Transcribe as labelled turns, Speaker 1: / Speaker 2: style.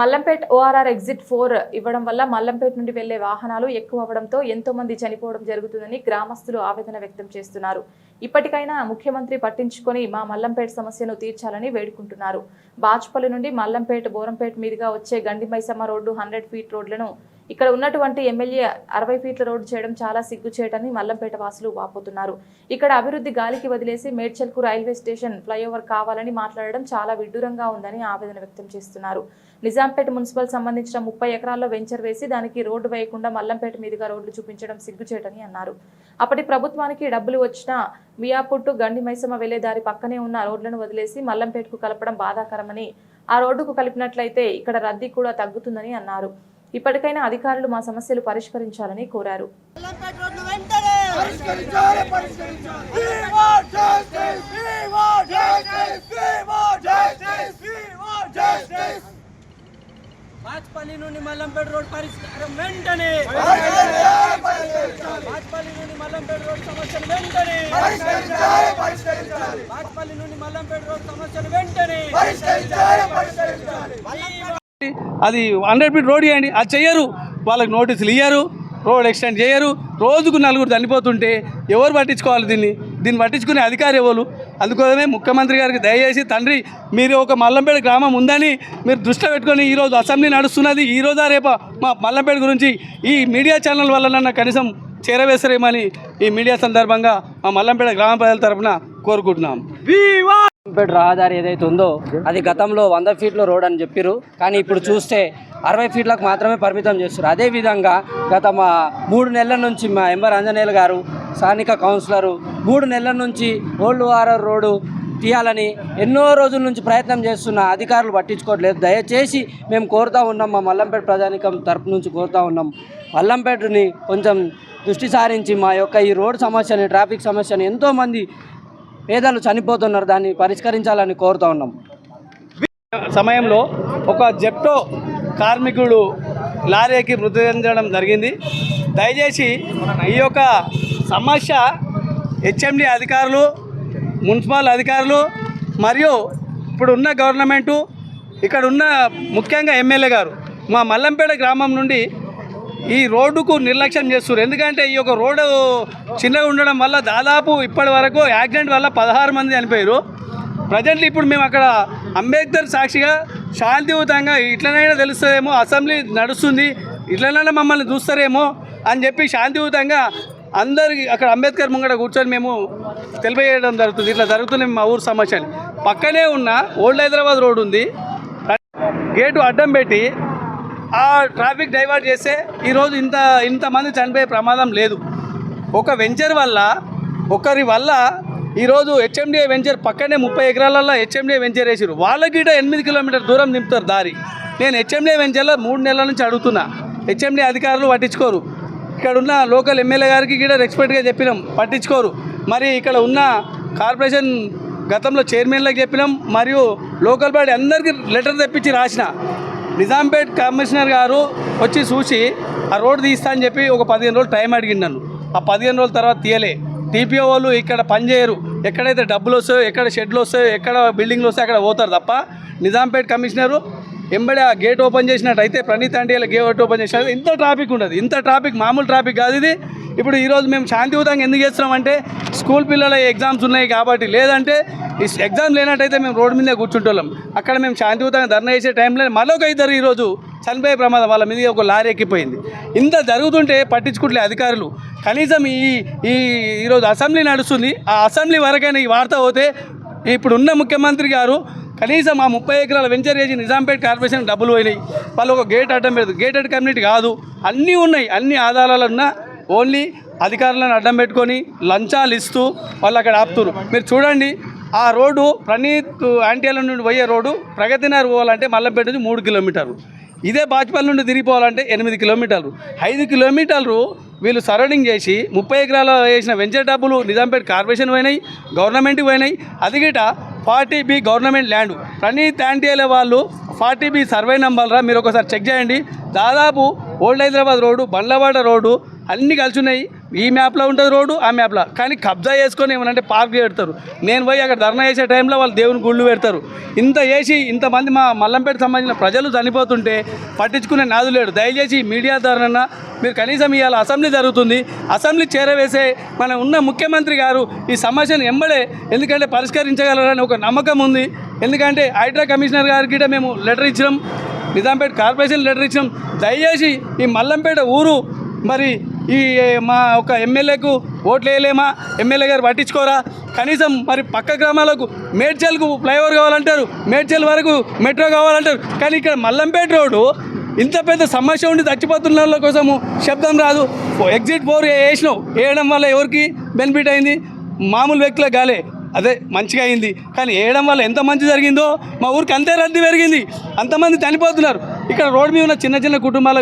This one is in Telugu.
Speaker 1: మల్లంపేట్ ఓఆర్ఆర్ ఎగ్జిట్ ఫోర్ ఇవ్వడం వల్ల మల్లంపేట నుండి వెళ్ళే వాహనాలు ఎక్కువ అవడంతో ఎంతో మంది చనిపోవడం జరుగుతుందని గ్రామస్తులు ఆవేదన వ్యక్తం చేస్తున్నారు. ఇప్పటికైనా ముఖ్యమంత్రి పట్టించుకొని మా మల్లంపేట సమస్యను తీర్చాలని వేడుకుంటున్నారు. బాచుపల్లి నుండి మల్లంపేట బోరంపేట మీదుగా వచ్చే గండిమైసమ్మ రోడ్డు హండ్రెడ్ ఫీట్ రోడ్లను ఇక్కడ ఉన్నటువంటి ఎమ్మెల్యే అరవై ఫీట్ల రోడ్డు చేయడం చాలా సిగ్గుచేటని మల్లంపేట వాసులు వాపోతున్నారు. ఇక్కడ అభివృద్ధి గాలికి వదిలేసి మేడ్చల్కు రైల్వే స్టేషన్ ఫ్లైఓవర్ కావాలని మాట్లాడడం చాలా విడ్డూరంగా ఉందని ఆవేదన వ్యక్తం చేస్తున్నారు. నిజాంపేట మున్సిపల్ సంబంధించిన ముప్పై ఎకరాల్లో వెంచర్ వేసి దానికి రోడ్డు వేయకుండా మల్లంపేట మీదుగా రోడ్లు చూపించడం సిగ్గుచేటని అన్నారు. అప్పటి ప్రభుత్వానికి డబ్బులు వచ్చినా మియాపుట్టు గండి మైసమ్మ వెళ్ళే దారి పక్కనే ఉన్న రోడ్లను వదిలేసి మల్లంపేటకు కలపడం బాధాకరమని ఆ రోడ్డుకు కలిపినట్లయితే ఇక్కడ రద్దీ కూడా తగ్గుతుందని అన్నారు. ఇప్పటికైనా అధికారులు మా సమస్యలు పరిష్కరించాలని కోరారు!
Speaker 2: బాచ్పల్లి నుండి మల్లంపేట రోడ్ పరిష్కారం వెంటనే.
Speaker 3: పరిష్కరించాలి పరిష్కరించాలి
Speaker 2: బాచ్పల్లి నుండి మల్లంపేట రోడ్ సమస్యలు వెంటనే.
Speaker 3: పరిష్కరించాలి పరిష్కరించాలి
Speaker 2: బాచ్పల్లి నుండి మల్లంపేట రోడ్ సమస్యలు వెంటనే.
Speaker 3: పరిష్కరించాలి పరిష్కరించాలి.
Speaker 4: అది హండ్రెడ్ ఫీట్ రోడ్ చేయండి. అది చెయ్యరు. వాళ్ళకి నోటీసులు ఇయ్యరు. రోడ్ ఎక్స్టెండ్ చేయరు రోజుకు నలుగురు చనిపోతుంటే ఎవరు పట్టించుకోవాలి దీన్ని? దీన్ని పట్టించుకునే అధికారి ఎవరు? అందుకోసమే ముఖ్యమంత్రి గారికి దయచేసి తండ్రి మీరు ఒక మల్లంపేట గ్రామం ఉందని మీరు దృష్టిలో పెట్టుకొని ఈరోజు అసెంబ్లీ నడుస్తున్నది. ఈ రోజా రేపా మా మల్లంపేట గురించి ఈ మీడియా ఛానల్ వల్ల కనీసం చేరవేసరేమని ఈ మీడియా సందర్భంగా మా మల్లంపేట గ్రామ ప్రజల తరపున కోరుకుంటున్నాం.
Speaker 2: మల్లంపేట రహదారి ఏదైతే ఉందో అది గతంలో వంద ఫీట్ల రోడ్ అని చెప్పారు కానీ ఇప్పుడు చూస్తే అరవై ఫీట్లకు మాత్రమే పరిమితం చేస్తారు అదేవిధంగా గత మా మూడు నెలల నుంచి మా ఎంబర్ ఆంజనేయులు గారు స్థానిక కౌన్సిలరు మూడు నెలల నుంచి ఓల్డ్ వారర్ రోడ్డు తీయాలని ఎన్నో రోజుల నుంచి ప్రయత్నం చేస్తున్న అధికారులు పట్టించుకోవట్లేదు. దయచేసి మేము కోరుతూ ఉన్నాం మా మల్లంపేట ప్రజానికం తరపు నుంచి కోరుతూ ఉన్నాం. మల్లంపేటని కొంచెం దృష్టి సారించి మా యొక్క ఈ రోడ్ సమస్యని ట్రాఫిక్ సమస్యని ఎంతోమంది పేదలు చనిపోతున్నారు దాన్ని పరిష్కరించాలని కోరుతా ఉన్నాం.
Speaker 4: సమయంలో ఒక జెప్టో కార్మికుడు లారీకి మృతి చెందడం జరిగింది. దయచేసి ఈ యొక్క సమస్య హెచ్ఎండి అధికారులు మున్సిపల్ అధికారులు మరియు ఇప్పుడున్న గవర్నమెంటు ఇక్కడ ఉన్న ముఖ్యంగా ఎమ్మెల్యే గారు మా మల్లంపేట గ్రామం నుండి ఈ రోడ్డుకు నిర్లక్ష్యం చేస్తున్నారు ఎందుకంటే ఈ యొక్క రోడ్డు చిన్నగా ఉండడం వల్ల దాదాపు ఇప్పటి వరకు యాక్సిడెంట్ వల్ల పదహారు మంది చనిపోయారు ప్రజెంట్లీ ఇప్పుడు మేము అక్కడ అంబేద్కర్ సాక్షిగా శాంతియుతంగా ఇట్లనైనా తెలుస్తుందేమో అసెంబ్లీ నడుస్తుంది ఇట్లనైనా మమ్మల్ని చూస్తారేమో అని చెప్పి శాంతియుతంగా అందరికి అక్కడ అంబేద్కర్ ముంగడ కూర్చొని మేము తెలియజేయడం జరుగుతుంది. ఇట్లా జరుగుతుంది మా ఊరు సమస్యలు. పక్కనే ఉన్న ఓల్డ్ హైదరాబాద్ రోడ్ ఉంది. గేటు అడ్డం పెట్టి ఆ ట్రాఫిక్ డైవర్ట్ చేస్తే ఈరోజు ఇంత ఇంతమంది చనిపోయే ప్రమాదం లేదు. ఒక వెంచర్ వల్ల ఒకరి వల్ల ఈరోజు హెచ్ఎండిఏ వెంచర్ పక్కనే ముప్పై ఎకరాలలో హెచ్ఎండిఏ వెంచర్ వేసారు వాళ్ళకి కూడా ఎనిమిది కిలోమీటర్ దూరం నింపుతారు దారి. నేను హెచ్ఎండిఏ వెంచర్లో మూడు నెలల నుంచి అడుగుతున్నా. హెచ్ఎండిఏ అధికారులు పట్టించుకోరు. ఇక్కడ ఉన్న లోకల్ ఎమ్మెల్యే గారికి కూడా రెస్పెక్ట్గా చెప్పినాం పట్టించుకోరు. మరి ఇక్కడ ఉన్న కార్పొరేషన్ గతంలో చైర్మన్లకు చెప్పినాం మరియు లోకల్ బాడీ అందరికీ లెటర్ తెప్పించి రాసిన. నిజాంపేట్ కమిషనర్ గారు వచ్చి చూసి ఆ రోడ్డు తీస్తా అని చెప్పి ఒక పదిహేను రోజులు టైం అడిగింది నన్ను. ఆ పదిహేను రోజుల తర్వాత తీయలే. టీపీఓ వాళ్ళు ఇక్కడ పనిచేయరు ఎక్కడైతే డబ్బులు వస్తాయో ఎక్కడ షెడ్లు వస్తాయో ఎక్కడ బిల్డింగ్లు వస్తాయో అక్కడ పోతారు తప్ప నిజాంపేట్ కమిషనరు ఎంబడి ఆ గేట్ ఓపెన్ చేసినట్టయితే ప్రణీత్ అండియాల గేట్ ఓపెన్ చేసినట్టు ఇంత ట్రాఫిక్ ఉండదు. ఇంత ట్రాఫిక్ మామూలు ట్రాఫిక్ కాదు ఇది. ఇప్పుడు ఈరోజు మేము శాంతియుతంగా ఎందుకు చేస్తున్నామంటే స్కూల్ పిల్లల ఎగ్జామ్స్ ఉన్నాయి కాబట్టి లేదంటే ఈ ఎగ్జామ్ లేనట్టయితే మేము రోడ్డు మీదే కూర్చుంటోళ్ళం. అక్కడ మేము శాంతియుతంగా ధర్నా చేసే టైంలో మరొక ఇద్దరు ఈరోజు చనిపోయే ప్రమాదం వాళ్ళ మీద ఒక లారీ ఎక్కిపోయింది. ఇంత జరుగుతుంటే పట్టించుకుంటలే అధికారులు. కనీసం ఈ ఈ ఈరోజు అసెంబ్లీ నడుస్తుంది. ఆ అసెంబ్లీ వరకైనా ఈ వార్త పోతే ఇప్పుడున్న ముఖ్యమంత్రి గారు కనీసం ఆ ముప్పై ఎకరాల వెంచర్ చేసి నిజాంపేట్ కార్పొరేషన్ డబ్బులు పోయినాయి. వాళ్ళు ఒక గేట్ అడ్డం పెడతారు గేటెడ్ కమ్యూనిటీ కాదు. అన్నీ ఉన్నాయి. అన్ని ఆధారాలు ఉన్న ఓన్లీ అధికారులను అడ్డం పెట్టుకొని లంచాలు ఇస్తూ వాళ్ళు అక్కడ ఆపుతున్నారు మీరు చూడండి ఆ రోడ్డు ప్రణీత్ ఆంటీల నుండి పోయే రోడ్డు ప్రగతినగర్ పోవాలంటే మల్లంపేట నుంచి మూడు కిలోమీటర్లు. ఇదే బాజ్పల్లి నుండి తిరిగిపోవాలంటే ఎనిమిది కిలోమీటర్లు. ఐదు కిలోమీటర్లు వీళ్ళు సరౌండింగ్ చేసి ముప్పై ఎకరాల వేసిన వెంచర్ డబ్బులు నిజాంపేట కార్పొరేషన్ పోయినాయి గవర్నమెంట్కి పోయినాయి. అది గిట forty B government land. Praneeth ఆంటీల వాళ్ళు ఫార్టీ బి సర్వే నెంబర్రా మీరు ఒకసారి చెక్ చేయండి. దాదాపు old Hyderabad road Bandlavada road అన్నీ కలిసి ఉన్నాయి. ఈ మ్యాప్లో ఉంటుంది రోడ్డు ఆ మ్యాప్లో. కానీ కబ్జా చేసుకొని ఏమనంటే పార్క్ పెడతారు నేను పోయి అక్కడ ధర్నా చేసే టైంలో వాళ్ళు దేవుని గుళ్ళు పెడతారు. ఇంత చేసి ఇంతమంది మా మల్లంపేట సంబంధించిన ప్రజలు చనిపోతుంటే పట్టించుకునే నాదు లేడు. దయచేసి మీడియా ద్వారా మీరు కనీసం ఇవాళ అసెంబ్లీ జరుగుతుంది. అసెంబ్లీ చేరవేసే మన ఉన్న ముఖ్యమంత్రి గారు ఈ సమస్యను ఎంబడే ఎందుకంటే పరిష్కరించగలరని ఒక నమ్మకం ఉంది. ఎందుకంటే హైడ్రా కమిషనర్ గారికి మేము లెటర్ ఇచ్చినాం. నిజాంపేట కార్పొరేషన్ లెటర్ ఇచ్చినాం. దయచేసి ఈ మల్లంపేట ఊరు మరి ఈ మా ఒక ఎమ్మెల్యేకు ఓట్లు వేయలేమా ఎమ్మెల్యే గారు పట్టించుకోరా? కనీసం మరి పక్క గ్రామాలకు మేడ్చల్కు ఫ్లైఓవర్ కావాలంటారు. మేడ్చల్ వరకు మెట్రో కావాలంటారు. కానీ ఇక్కడ మల్లంపేట రోడ్డు ఇంత పెద్ద సమస్య ఉండి చచ్చిపోతున్న వాళ్ళ కోసము శబ్దం రాదు. ఎగ్జిట్ ఫోర్ వేసినావు? వేయడం వల్ల ఎవరికి బెనిఫిట్ అయింది? మామూలు వ్యక్తులకు గాలే. అదే మంచిగా అయింది. కానీ వేయడం వల్ల ఎంత మంచి జరిగిందో మా ఊరికి అంతే రద్దీ పెరిగింది. అంతమంది చనిపోతున్నారు. ఇక్కడ రోడ్డు మీద ఉన్న చిన్న చిన్న కుటుంబాలకు